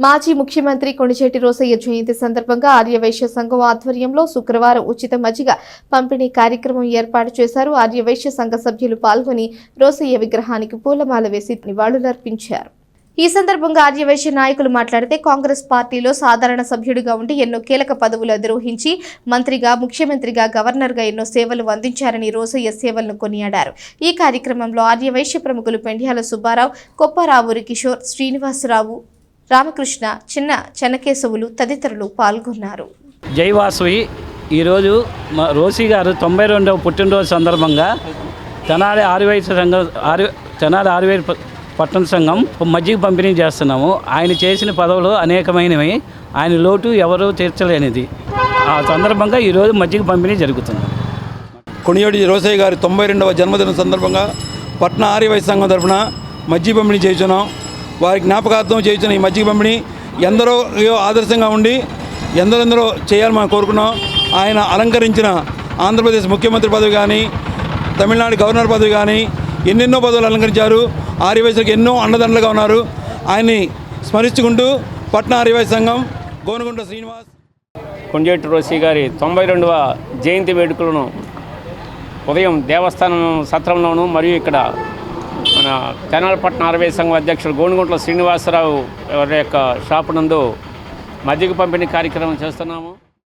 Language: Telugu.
మాజీ ముఖ్యమంత్రి కొణిచేటి రోసయ్య జయంతి సందర్భంగా ఆర్యవైశ్య సంఘం ఆధ్వర్యంలో శుక్రవారం ఉచిత మజ్జిగ పంపిణీ కార్యక్రమం ఏర్పాటు చేశారు. ఆర్యవైశ్య సంఘ సభ్యులు పాల్గొని రోసయ్య విగ్రహానికి పూలమాల వేసి నివాళులర్పించారు. ఈ సందర్భంగా ఆర్యవైశ్య నాయకులు మాట్లాడితే కాంగ్రెస్ పార్టీలో సాధారణ సభ్యుడిగా ఉండి ఎన్నో కీలక పదవులు అధిరోహించి మంత్రిగా ముఖ్యమంత్రిగా గవర్నర్గా ఎన్నో సేవలు అందించారని రోసయ్య సేవలను కొనియాడారు. ఈ కార్యక్రమంలో ఆర్యవైశ్య ప్రముఖులు పెండ్యాల సుబ్బారావు కొప్పారావురి కిషోర్ శ్రీనివాసరావు రామకృష్ణ చిన్న చెన్నకేశవులు తదితరులు పాల్గొన్నారు. జై వాసవి. ఈరోజు మా రోసి గారు తొంభై రెండవ పుట్టినరోజు సందర్భంగా తెనాలి ఆరువైపు సంఘం ఆరు తెనాలి ఆరువైపు ప- పట్టణ సంఘం మజ్జిగ పంపిణీ చేస్తున్నాము. ఆయన చేసిన పదవులు అనేకమైనవి. ఆయన లోటు ఎవరూ తీర్చలేనిది. ఆ సందర్భంగా ఈరోజు మజ్జిగ పంపిణీ జరుగుతుంది. కొనియోడి రోసయ్య గారి తొంభై రెండవ జన్మదిన సందర్భంగా పట్న ఆర్యవైశ్య సంఘం తరఫున మజ్జిగ పంపిణీ చేస్తున్నాం. వారి జ్ఞాపకార్థం చేయించిన ఈ మజ్జిగ పంపిణీ ఎందరో ఆదర్శంగా ఉండి ఎందరెందరో చేయాలని మనం కోరుకున్నాం. ఆయన అలంకరించిన ఆంధ్రప్రదేశ్ ముఖ్యమంత్రి పదవి కానీ తమిళనాడు గవర్నర్ పదవి కానీ ఎన్నెన్నో పదవులు అలంకరించారు. ఆర్యవైశ్యులకు ఎన్నో అండదండలుగా ఉన్నారు. ఆయన్ని స్మరించుకుంటూ పట్న ఆర్యవైశ్య సంఘం గోనుగుంట శ్రీనివాస్ కొండేటి రోసి గారి తొంభై రెండవ జయంతి వేడుకలను ఉదయం దేవస్థానం సత్రంలోను మరియు ఇక్కడ మన తెనాలపట్నం అరవై సంఘం అధ్యక్షుడు గోనుగుంట్ల శ్రీనివాసరావు వారి యొక్క షాపు నందు మజ్జిగ పంపిణీ కార్యక్రమం చేస్తున్నాము.